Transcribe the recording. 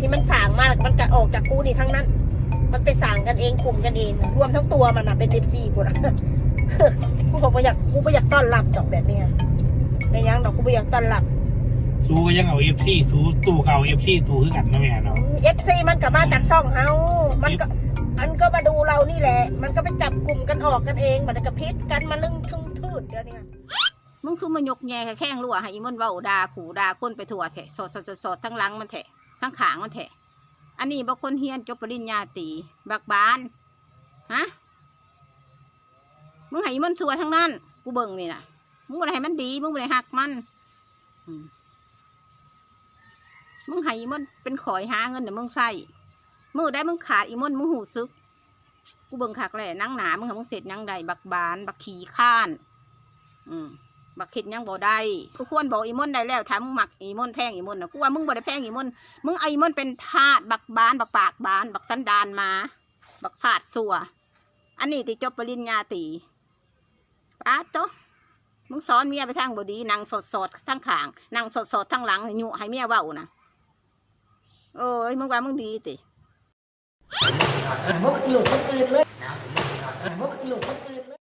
ที่มันสั่งมาแล้วมันก็ออกจากกูนี่ทั้งนั้น มันไปสั่งกันเองกลุ่มกันเองรวมทั้งตัวมันอะเป็นเอฟซีกูนะกูบอกว่าอยากกูไม่อยากต้อนรับดอกแบบเนี้ยไม่ยังดอกกูไม่อยากต้อนรับสู้ก็ยังเอาเอฟซีสู้ตู้เก่าเอฟซีตู้คือกันนะแม่เนาะเอฟซีมันก็มาจากช่องเฮามันก็มันก็มาดูเรานี่แหละ มันก็ไปจับกลุ่มกันออกกันเองมันก็พิษกันมาลึงทึงทืดเดี๋ยวนี้มึงคือมายกแย่แข้งรั่วให้อีมันเว้าด่าขู่ด่าคนไปทั่วแถะสอดสอดสอดสอดทั้งหลังมันแถะ ทั้งขางมันแถะอันนี้บอกคนเฮียนจบปริญญาตรีบักบานฮะมึงให้มันสัวทั้งนั้น กูเบิ่งนี่นะมึงบ่ได้ให้มันดี มึงบ่ได้หักมันมึงให้มันเป็นขอยหาเงินเดี๋ยวมึงใส่มือได้มึงขาดอีมันมึงหูซึก กูเบิ่งคักแหละนั่งหนามึงหามึงเสร็จยังใดบักบาน บักขี่ข้าน อืม บักเข็ดยังบ่ได้กูควรบอกอีมอนได้แล้วถ้ามึงหมักอีมอนแพงอีมอนนะกูว่ามึงบ่ได้แพงอีมอนมึงเอาอีมอนเป็นทาสบักบาน บักปากบาน บักสันดานมา บักศาสตร์สัว อันนี้ที่จบปริญญาตีป้าโตมึงสอนเมียไปทางบดีนางสดสดทั้งขางนางสดสดทั้งหลังห้ยุให้เมียเว้านะโอ้ยมึงว่ามึงดีติมันหลุดคนอื่นเลยมันหลุดคนอื่น